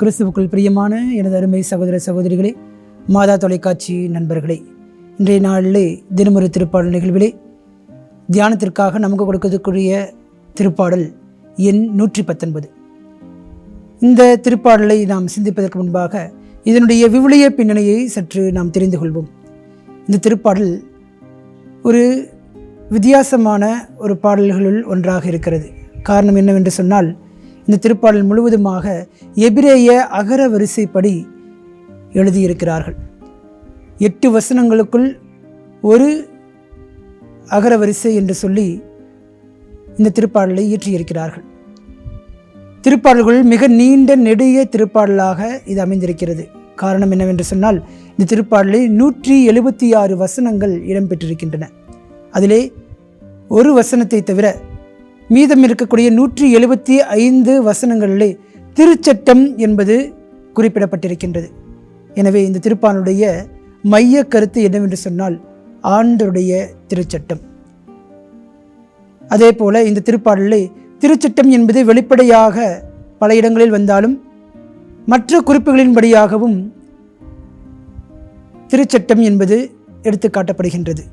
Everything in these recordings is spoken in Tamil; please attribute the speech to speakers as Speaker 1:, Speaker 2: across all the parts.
Speaker 1: கிறிஸ்துவுக்குள் பிரியமான எனது அருமை சகோதர சகோதரிகளே மாதா தொலைக்காட்சி நண்பர்களே இன்றைய நாளிலே தினமொரு திருப்பாடல் நிகழ்விலே தியானத்திற்காக நமக்கு கொடுக்கக்கூடிய திருப்பாடல் எண் நூற்றி பத்தொன்பது இந்த திருப்பாடலை நாம் சிந்திப்பதற்கு முன்பாக இதனுடைய விவிலிய பின்னணியை சற்று நாம் தெரிந்து கொள்வோம். இந்த திருப்பாடல் ஒரு வித்தியாசமான ஒரு பாடல்களுள் ஒன்றாக இருக்கிறது. காரணம் என்னவென்று சொன்னால் இந்த திருப்பாடல் முழுவதுமாக எபிரேய அகர வரிசைப்படி எழுதியிருக்கிறார்கள். எட்டு வசனங்களுக்குள் ஒரு அகர வரிசை என்று சொல்லி இந்த திருப்பாடலை இயற்றியிருக்கிறார்கள். திருப்பாடல்கள் மிக நீண்ட நெடிய திருப்பாடலாக இது அமைந்திருக்கிறது. காரணம் என்னவென்று சொன்னால் இந்த திருப்பாடலில் நூற்றி எழுபத்தி ஆறு வசனங்கள் இடம்பெற்றிருக்கின்றன. அதிலே ஒரு வசனத்தை தவிர மீதம் இருக்கக்கூடிய நூற்றி எழுபத்தி ஐந்து வசனங்களிலே திருச்சட்டம் என்பது குறிப்பிடப்பட்டிருக்கின்றது. எனவே இந்த திருப்பானுடைய மைய கருத்து என்னவென்று சொன்னால் ஆண்டருடைய திருச்சட்டம். அதே போல இந்த திருப்பாடலிலே திருச்சட்டம் என்பது வெளிப்படையாக பல இடங்களில் வந்தாலும் மற்ற குறிப்புகளின்படியாகவும் திருச்சட்டம் என்பது எடுத்து காட்டப்படுகின்றது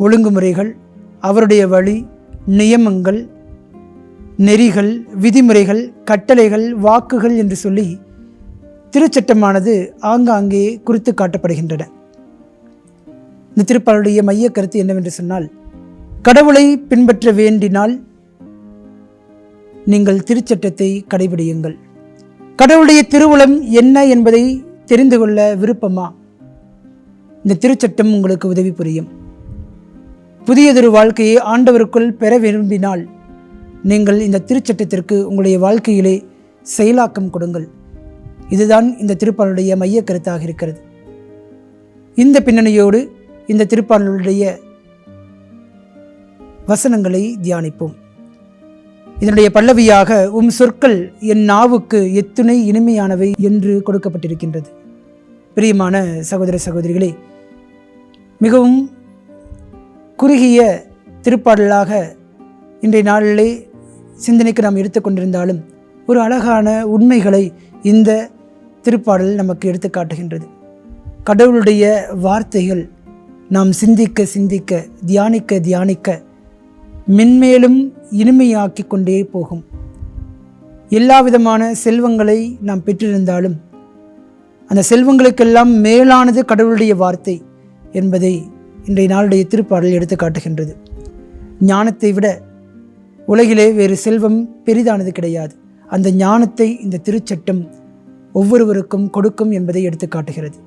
Speaker 1: ஒழுங்குமுறைகள் அவருடைய வழி நியமங்கள் நெறிகள் விதிமுறைகள் கட்டளைகள் வாக்குகள் என்று சொல்லி திருச்சட்டமானது ஆங்காங்கே குறித்து காட்டப்படுகின்றன. இந்த திருப்பாளுடைய மைய கருத்து என்னவென்று சொன்னால் கடவுளை பின்பற்ற வேண்டினால் நீங்கள் திருச்சட்டத்தை கடைபிடியுங்கள். கடவுளுடைய திருவுளம் என்ன என்பதை தெரிந்து கொள்ள விருப்பமா? இந்த திருச்சட்டம் உங்களுக்கு உதவி புரியும். புதியதொரு வாழ்க்கையை ஆண்டவருக்குள் பெற விரும்பினால் நீங்கள் இந்த திருச்சட்டத்திற்கு உங்களுடைய வாழ்க்கையிலே செயலாக்கம் கொடுங்கள். இதுதான் இந்த திருப்பாளருடைய மைய கருத்தாக இருக்கிறது. இந்த பின்னணியோடு இந்த திருப்பாளருடைய வசனங்களை தியானிப்போம். இதனுடைய பல்லவியாக உம் சொற்கள் என் நாவுக்கு எத்துணை இனிமையானவை என்று கொடுக்கப்பட்டிருக்கின்றது. பிரியமான சகோதர சகோதரிகளே மிகவும் குறுகிய திருப்பாடலாக இன்றைய நாளிலே சிந்தனைக்கு நாம் எடுத்துக்கொண்டிருந்தாலும் ஒரு அழகான உண்மைகளை இந்த திருப்பாடல் நமக்கு எடுத்து காட்டுகின்றது. கடவுளுடைய வார்த்தைகள் நாம் சிந்திக்க சிந்திக்க தியானிக்க தியானிக்க மென்மேலும் இனிமையாக்கி கொண்டே போகும். எல்லா விதமான செல்வங்களை நாம் பெற்றிருந்தாலும் அந்த செல்வங்களுக்கெல்லாம் மேலானது கடவுளுடைய வார்த்தை என்பதை இன்றைய நாளுடைய திருப்பாடல் எடுத்து காட்டுகின்றது. ஞானத்தை விட உலகிலே வேறு செல்வம் பெரிதானது கிடையாது. அந்த ஞானத்தை இந்த திருச்சட்டம் ஒவ்வொருவருக்கும் கொடுக்கும் என்பதை எடுத்து காட்டுகிறது.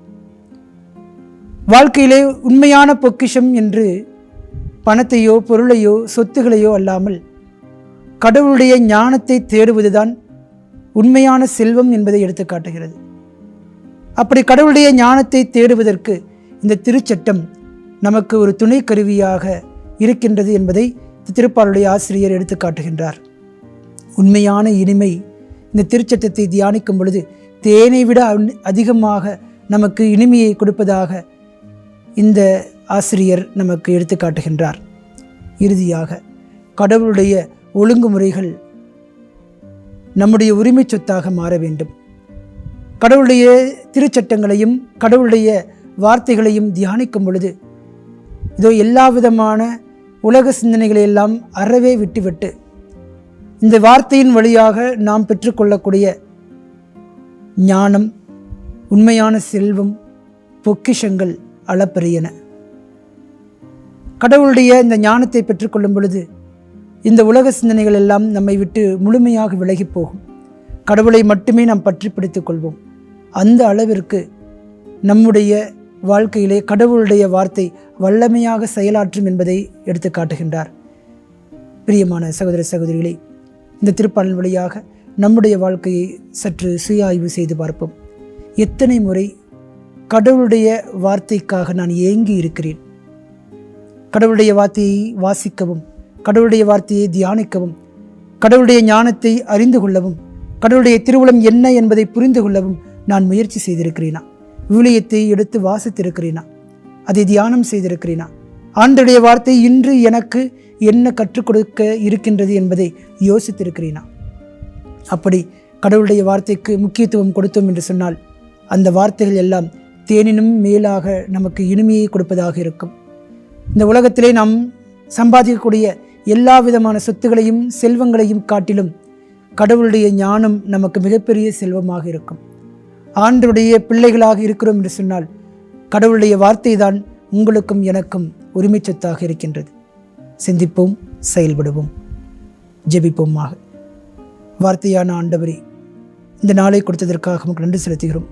Speaker 1: வாழ்க்கையிலே உண்மையான பொக்கிஷம் என்று பணத்தையோ பொருளையோ சொத்துகளையோ அல்லாமல் கடவுளுடைய ஞானத்தை தேடுவதுதான் உண்மையான செல்வம் என்பதை எடுத்து காட்டுகிறது. அப்படி கடவுளுடைய ஞானத்தை தேடுவதற்கு இந்த திருச்சட்டம் நமக்கு ஒரு துணை கருவியாக இருக்கின்றது என்பதை திருப்பாலுடைய ஆசிரியர் எடுத்து காட்டுகின்றார். உண்மையான இனிமை இந்த திருச்சட்டத்தை தியானிக்கும் பொழுது தேனை விட அதிகமாக நமக்கு இனிமையை கொடுப்பதாக இந்த ஆசிரியர் நமக்கு எடுத்து காட்டுகின்றார். இறுதியாக கடவுளுடைய ஒழுங்குமுறைகள் நம்முடைய உரிமை சொத்தாக மாற வேண்டும். கடவுளுடைய திருச்சட்டங்களையும் கடவுளுடைய வார்த்தைகளையும் தியானிக்கும் பொழுது இதோ எல்லா விதமான உலக சிந்தனைகளை எல்லாம் அறவே விட்டுவிட்டு இந்த வார்த்தையின் வழியாக நாம் பெற்றுக்கொள்ளக்கூடிய ஞானம் உண்மையான செல்வம் பொக்கிஷங்கள் அளப்பரியன கடவுளுடைய இந்த ஞானத்தை பெற்றுக்கொள்ளும் பொழுது இந்த உலக சிந்தனைகள் எல்லாம் நம்மை விட்டு முழுமையாக விலகி போகும். கடவுளை மட்டுமே நாம் பற்றி பிடித்துக் கொள்வோம். அந்த அளவிற்கு நம்முடைய வாழ்க்கையிலே கடவுளுடைய வார்த்தை வல்லமையாக செயலாற்றும் என்பதை எடுத்து காட்டுகின்றார். பிரியமான சகோதர சகோதரிகளே இந்த திருப்பாடல் வழியாக நம்முடைய வாழ்க்கையை சற்று சுய ஆய்வு செய்து பார்ப்போம். எத்தனை முறை கடவுளுடைய வார்த்தைக்காக நான் ஏங்கி இருக்கிறேன்? கடவுளுடைய வார்த்தையை வாசிக்கவும் கடவுளுடைய வார்த்தையை தியானிக்கவும் கடவுளுடைய ஞானத்தை அறிந்து கொள்ளவும் கடவுளுடைய திருவுளம் என்ன என்பதை புரிந்து கொள்ளவும் நான் முயற்சி செய்திருக்கிறேனா? விவிலியத்தை எடுத்து வாசித்திருக்கிறேனா? அதை தியானம் செய்திருக்கிறேனா? ஆண்டுடைய வார்த்தை இன்று எனக்கு என்ன கற்றுக் கொடுக்க இருக்கின்றது என்பதை யோசித்திருக்கிறீனா? அப்படி கடவுளுடைய வார்த்தைக்கு முக்கியத்துவம் கொடுத்தோம் என்று சொன்னால் அந்த வார்த்தைகள் எல்லாம் தேனினும் மேலாக நமக்கு இனிமையை கொடுப்பதாக இருக்கும். இந்த உலகத்திலே நாம் சம்பாதிக்கக்கூடிய எல்லா விதமான சொத்துகளையும் செல்வங்களையும் காட்டிலும் கடவுளுடைய ஞானம் நமக்கு மிகப்பெரிய செல்வமாக இருக்கும். ஆண்டருடைய பிள்ளைகளாக இருக்கிறோம் என்று சொன்னால் கடவுளுடைய வார்த்தை தான் உங்களுக்கும் எனக்கும் உரிமை சொத்தாக இருக்கின்றது. சிந்திப்போம் செயல்படுவோம் ஜெபிப்போமாக. வார்த்தையான ஆண்டவரே இந்த நாளை கொடுத்ததற்காக நமக்கு நன்றி செலுத்துகிறோம்.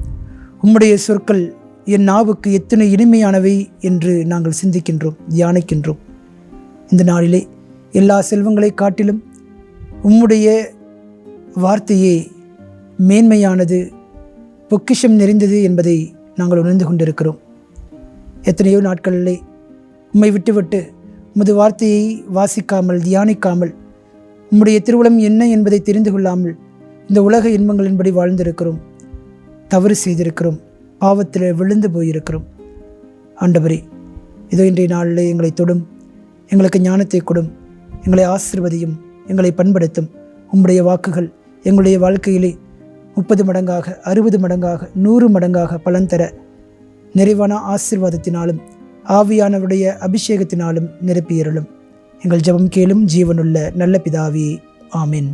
Speaker 1: உம்முடைய சொற்கள் என் நாவுக்கு எத்தனை இனிமையானவை என்று நாங்கள் சிந்திக்கின்றோம் தியானிக்கின்றோம். இந்த நாளிலே எல்லா செல்வங்களை காட்டிலும் உம்முடைய வார்த்தையே மேன்மையானது பொக்கிஷம் நிறைந்தது என்பதை நாங்கள் உணர்ந்து கொண்டிருக்கிறோம். எத்தனையோ நாட்களிலே உம்மை விட்டுவிட்டு உமது வார்த்தையை வாசிக்காமல் தியானிக்காமல் உம்முடைய திருவுளம் என்ன என்பதை தெரிந்து கொள்ளாமல் இந்த உலக இன்பங்களின்படி வாழ்ந்திருக்கிறோம். தவறு செய்திருக்கிறோம். பாவத்தில் விழுந்து போயிருக்கிறோம். ஆண்டவரே இதோ இன்றைய நாளில் எங்களை தொடும் எங்களுக்கு ஞானத்தை கொடும் எங்களை ஆசிர்வதியும் எங்களை பண்படுத்தும். உம்முடைய வாக்குகள் எங்களுடைய வாழ்க்கையிலே முப்பது மடங்காக அறுபது மடங்காக நூறு மடங்காக பலன் தர நிறைவான ஆசிர்வாதத்தினாலும் ஆவியானவருடைய அபிஷேகத்தினாலும் நிரப்பியிருளும். எங்கள் ஜெபம் கேளும் ஜீவனுள்ள நல்ல பிதாவே ஆமின்.